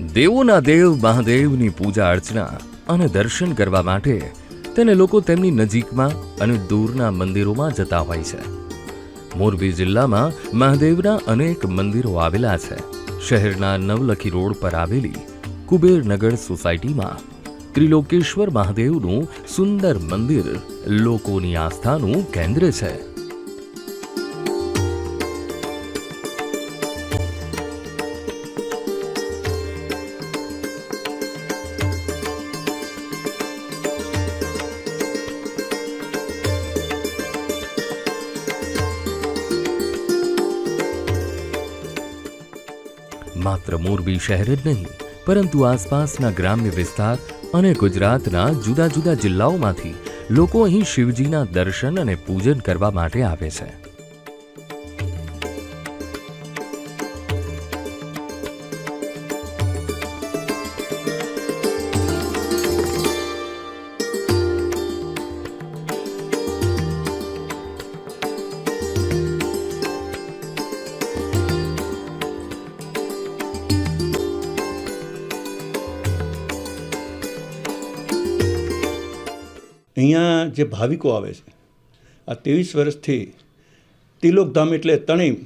દેવોના દેવ મહાદેવની પૂજા અર્ચના અને દર્શન કરવા માટે તેને લોકો તેમની નજીકમાં અને દૂરના મંદિરોમાં જતા હોય છે. મોરબી જિલ્લામાં મહાદેવના અનેક મંદિરો આવેલા છે. શહેરના નવલખી રોડ પર આવેલી કુબેરનગર સોસાયટીમાં ત્રિલોકેશ્વર મહાદેવનું સુંદર મંદિર લોકોની આસ્થાનું કેન્દ્ર છે. માત્ર મોરબી શહેર જ નહીં, પરંતુ આસપાસના ગ્રામ્ય વિસ્તાર અને ગુજરાતના જુદા જુદા જિલ્લાઓમાંથી લોકો અહીં શિવજીના દર્શન અને પૂજન કરવા માટે આવે છે. અહીંયા જે ભાવિકો આવે છે, આ ત્રેવીસ વર્ષથી તિલોકધામ એટલે ત્રણેય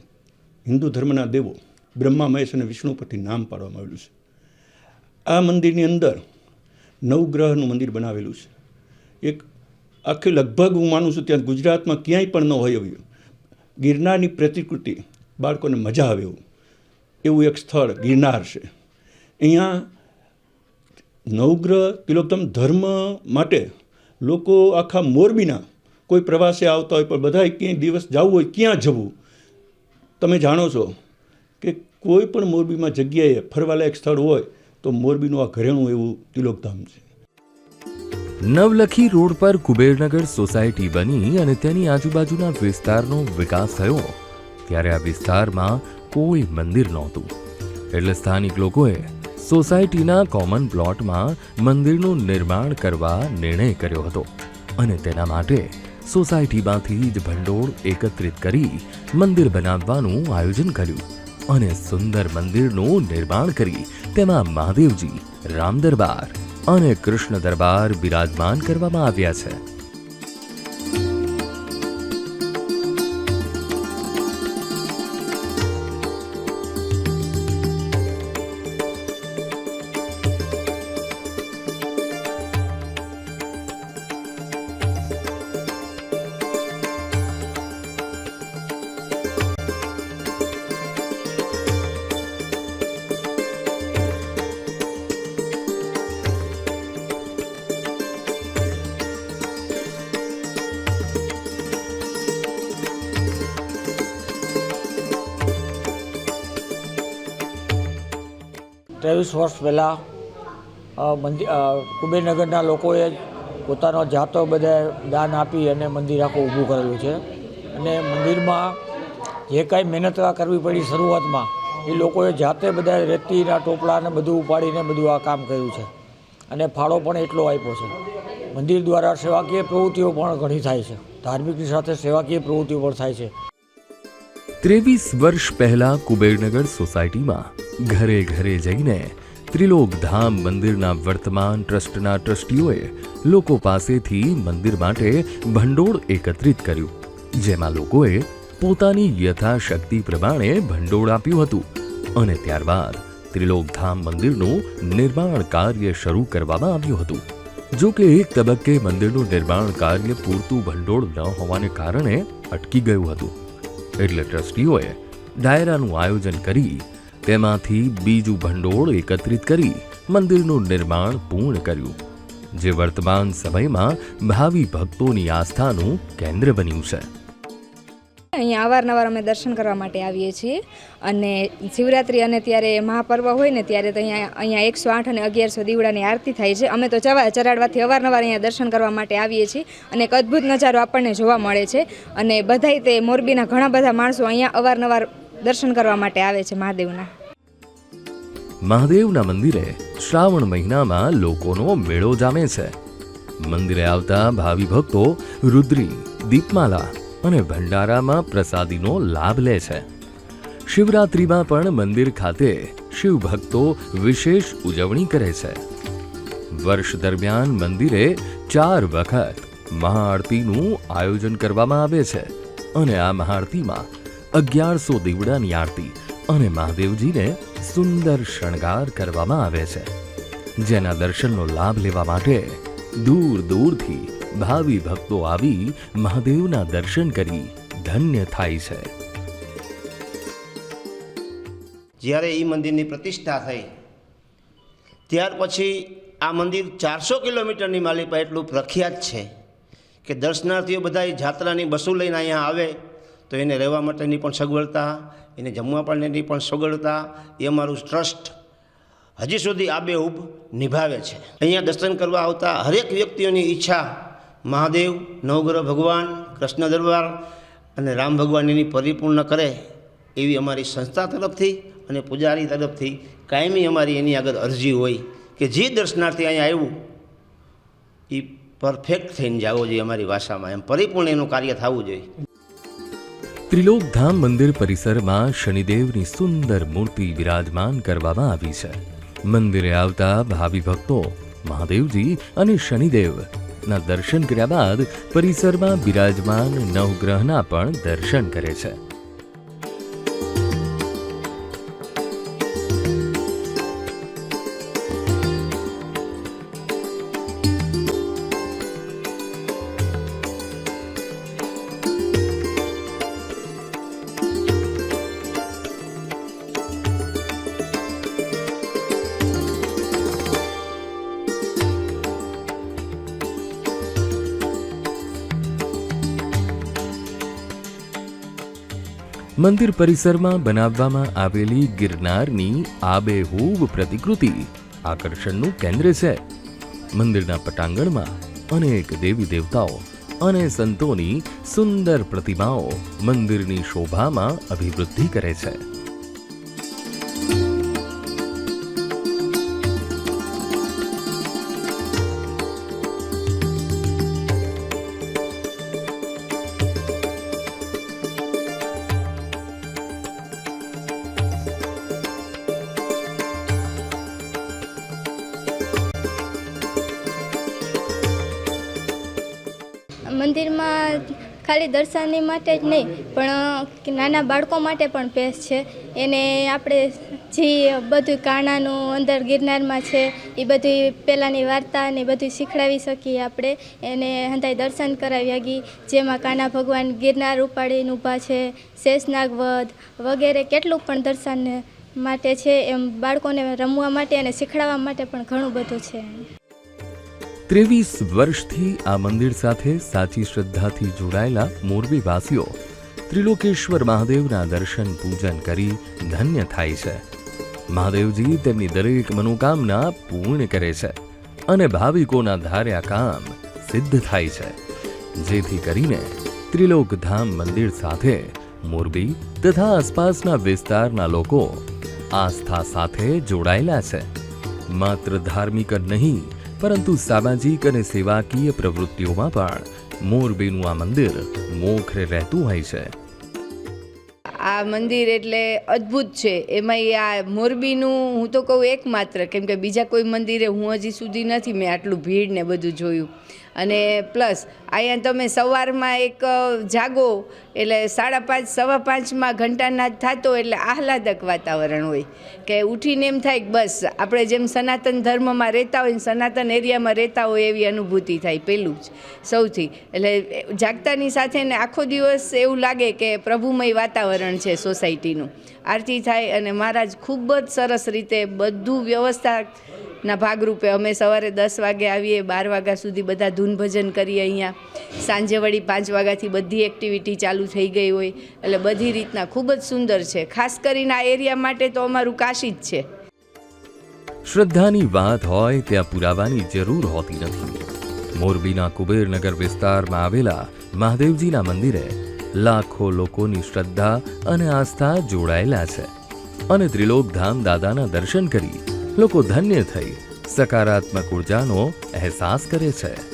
હિન્દુ ધર્મના દેવો બ્રહ્મા, મહેશ અને વિષ્ણુ પરથી નામ પાડવામાં આવેલું છે. આ મંદિરની અંદર નવગ્રહનું મંદિર બનાવેલું છે. એક આખી લગભગ હું માનું છું ત્યાં ગુજરાતમાં ક્યાંય પણ ન હોય એવું. ગિરનારની પ્રતિકૃતિ, બાળકોને મજા આવે એવું. એવું એક સ્થળ ગિરનાર છે. અહીંયા નવગ્રહ તિલોકધામ ધર્મ માટે લોકો આખા મોરબીના કોઈ પ્રવાસે આવતા હોય, પણ બધાય ક્યાંય દિવસ જવું હોય, ક્યાં જવું? તમે જાણો છો કે કોઈ પણ મોરબીમાં જગ્યાએ ફરવાલાયક સ્થળ હોય, તો મોરબીનું આ ઘરેણું એવું તિલોકધામ છે. નવલખી રોડ પર કુબેરનગર સોસાયટી બની અને તેની આજુબાજુના વિસ્તારનો વિકાસ થયો. ત્યારે આ વિસ્તારમાં કોઈ મંદિર નહોતું. એટલે સ્થાનિક લોકોએ સોસાયટીના કોમન પ્લોટમાં મંદિરનું નિર્માણ કરવા નિર્ણય કર્યો હતો અને તેના માટે સોસાયટીમાંથી જ ભંડોળ એકત્રિત કરી મંદિર બનાવવાનું આયોજન કર્યું અને સુંદર મંદિરનું નિર્માણ કરી તેમાં મહાદેવજી, રામ દરબાર અને કૃષ્ણ દરબાર બિરાજમાન કરવામાં આવ્યા છે. ત્રેવીસ વર્ષ પહેલાં મંદિર કુબેરનગરના લોકોએ પોતાનો જાતો બધા દાન આપી અને મંદિર આખું ઊભું કરેલું છે. અને મંદિરમાં જે કાંઈ મહેનત કરવી પડી શરૂઆતમાં, એ લોકોએ જાતે બધા રેતીના ટોપલાને બધું ઉપાડીને બધું આ કામ કર્યું છે. અને ફાળો પણ એટલો આપ્યો છે. મંદિર દ્વારા સેવાકીય પ્રવૃત્તિઓ પણ ઘણી થાય છે. ધાર્મિકની સાથે સેવાકીય પ્રવૃત્તિઓ પણ થાય છે. ત્રેવીસ વર્ષ પહેલા કુબેરનગર સોસાયટીમાં ઘરે ઘરે જઈને ત્રિલોક ધામ મંદિરના વર્તમાન ટ્રસ્ટના ટ્રસ્ટીઓએ લોકો પાસેથી મંદિર માટે ભંડોળ એકત્રિત કર્યું, જેમાં લોકોએ પોતાની યથાશક્તિ પ્રમાણે ભંડોળ આપ્યું હતું અને ત્યારબાદ ત્રિલોકધામ મંદિરનું નિર્માણ કાર્ય શરૂ કરવામાં આવ્યું હતું. જો કે એક તબક્કે મંદિરનું નિર્માણ કાર્ય પૂરતું ભંડોળ ન હોવાને કારણે અટકી ગયું હતું. એટલે ટ્રસ્ટીઓએ ડાયરાનું આયોજન કરી તેમાંથી બીજું ભંડોળ એકત્રિત કરી મંદિરનું નિર્માણ પૂર્ણ કર્યું, જે વર્તમાન સમયમાં ભાવિ ભક્તોની આસ્થાનું કેન્દ્ર બન્યું છે. અહીંયા અવારનવાર અમે દર્શન કરવા માટે આવીએ છીએ અને શિવરાત્રિ અને ત્યારે મહાપર્વ હોય ને ત્યારે તો અહીંયા અહીંયા એકસો આઠ અને અગિયારસો દીવડાની આરતી થાય છે. અમે તો ચવા ચરાડવાથી અવારનવાર અહીંયા દર્શન કરવા માટે આવીએ છીએ અને એક અદ્ભુત નજારો આપણને જોવા મળે છે. અને બધાય તે મોરબીના ઘણા બધા માણસો અહીંયા અવારનવાર દર્શન કરવા માટે આવે છે મહાદેવના. મહાદેવના મંદિરે શ્રાવણ મહિનામાં લોકોનો મેળો જામે છે. મંદિરે આવતા ભાવિ ભક્તો રુદ્રી, દીપમાલા અને ભંડારામાં પ્રસાદીનો લાભ લે છે. શિવરાત્રિમાં પણ મંદિર ખાતે શિવ ભક્તો વિશેષ ઉજવણી કરે છે. વર્ષ દરમિયાન મંદિરે ચાર વખત મહાઆરતીનું આયોજન કરવામાં આવે છે અને આ મહાઆરતીમાં અગિયારસો દીવડાની આરતી અને મહાદેવજીને સુંદર શણગાર કરવામાં આવે છે. જેના દર્શનનો લાભ લેવા માટે દૂર દૂરથી ભાવિ ભક્તો આવી મહાદેવના દર્શન કરી ધન્ય થાય છે. જ્યારે એ મંદિરની પ્રતિષ્ઠા થઈ, ત્યાર પછી આ મંદિર ચારસો કિલોમીટરની માલિપા એટલું પ્રખ્યાત છે કે દર્શનાર્થીઓ બધા જાત્રાની બસો લઈને અહીંયા આવે તો એને રહેવા માટેની પણ સગવડતા, એને જમવા પાણીની પણ સગવડતા, એ અમારું ટ્રસ્ટ હજી સુધી આબેહૂબ નિભાવે છે. અહીંયા દર્શન કરવા આવતા હરેક વ્યક્તિઓની ઈચ્છા, મહાદેવ, નવગ્રહ ભગવાન, કૃષ્ણ દરબાર અને રામ ભગવાન એની પરિપૂર્ણ કરે એવી અમારી સંસ્થા તરફથી અને પૂજારી તરફથી કાયમી અમારી એની આગળ અરજી હોય કે જે દર્શનાર્થી અહીંયા આવ્યું એ પરફેક્ટ થઈને જવો જોઈએ અમારી ભાષામાં એમ પરિપૂર્ણ એનું કાર્ય થવું જોઈએ. ત્રિલોકધામ મંદિર પરિસરમાં શનિદેવની સુંદર મૂર્તિ વિરાજમાન કરવામાં આવી છે. મંદિરે આવતા ભાવિ ભક્તો, મહાદેવજી અને શનિદેવ ના દર્શન કર્યા બાદ પરિસરમાં બિરાજમાન નવગ્રહના પણ દર્શન કરે છે. મંદિર પરિસરમાં બનાવવામાં આવેલી ગિરનારની આબેહૂબ પ્રતિકૃતિ આકર્ષણનું કેન્દ્ર છે. મંદિરના પટાંગણમાં અનેક દેવી દેવતાઓ અને સંતોની સુંદર પ્રતિમાઓ મંદિરની શોભામાં અભિવૃદ્ધિ કરે છે. મંદિરમાં ખાલી દર્શનની માટે જ નહીં, પણ નાના બાળકો માટે પણ પેસ છે. એને આપણે જે બધું કાણાનું અંદર ગિરનારમાં છે, એ બધી પહેલાંની વાર્તા ને બધું શીખડાવી શકીએ આપણે. એને હંતાય દર્શન કરાવી આગી જેમાં કાના ભગવાન ગિરનાર ઉપાડીને ઊભા છે શેષનાગ વધ વગેરે કેટલું પણ દર્શન માટે છે. એમ બાળકોને રમવા માટે અને શીખડાવવા માટે પણ ઘણું બધું છે. ત્રેવીસ વર્ષથી આ મંદિર સાથે સાચી શ્રદ્ધાથી જોડાયેલા મોરબીવાસીઓ ત્રિલોકેશ્વર મહાદેવના દર્શન, પૂજન કરી ધન્ય થાય છે. મહાદેવજી તેમની દરેક મનોકામના પૂર્ણ કરે છે અને ભાવિકોના ધાર્યા કામ સિદ્ધ થાય છે. જેથી કરીને ત્રિલોકધામ મંદિર સાથે મોરબી તથા આસપાસના વિસ્તારના લોકો આસ્થા સાથે જોડાયેલા છે. માત્ર ધાર્મિક નહીં પરંતુ સામાજિક અને સેવાકીય પ્રવૃત્તિઓમાં પણ મોરબીનું આ મંદિર મોખરે રહેતું હોય છે. આ મંદિર એટલે અદ્ભુત છે. એમાંય આ મોરબીનું હું તો કહું એકમાત્ર. કેમ કે બીજા કોઈ મંદિરે હું હજી સુધી નથી મેં આટલું ભીડ ને બધું જોયું. અને પ્લસ અહીંયા તમે સવારમાં એક જાગો, એટલે સાડા પાંચ, સવા પાંચમાં ઘંટાનાદ થતો એટલે આહલાદક વાતાવરણ હોય. કે ઉઠીને એમ થાય કે બસ, આપણે જેમ સનાતન ધર્મમાં રહેતા હોય ને સનાતન એરિયામાં રહેતા હોય એવી અનુભૂતિ થાય પહેલું જ, સૌથી. એટલે જાગતાની સાથે ને આખો દિવસ એવું લાગે કે પ્રભુમય વાતાવરણ છે સોસાયટીનું. આરતી થાય અને મહારાજ ખૂબ જ સરસ રીતે બધું વ્યવસ્થાના ભાગરૂપે અમે સવારે દસ વાગે આવીએ, બાર વાગ્યા સુધી બધા ધૂન ભજન કરીએ અહીંયા. સાંજે વળી પાંચ વાગ્યાથી બધી એક્ટિવિટી ચાલુ થઈ ગઈ હોય. એટલે બધી રીતના ખૂબ જ સુંદર છે. ખાસ કરીને આ એરિયા માટે તો અમારું કાશી જ છે. શ્રદ્ધાની વાત હોય ત્યાં પુરાવાની જરૂર હોતી નથી. મોરબીના કુબેરનગર વિસ્તારમાં આવેલા મહાદેવજીના મંદિરે લાખો લોકોની શ્રદ્ધા અને આસ્થા જોડાયેલા છે. અને ત્રિલોકધામ દાદાના દર્શન કરી લોકો ધન્ય થઈ સકારાત્મક ઉર્જાનો અહેસાસ કરે છે.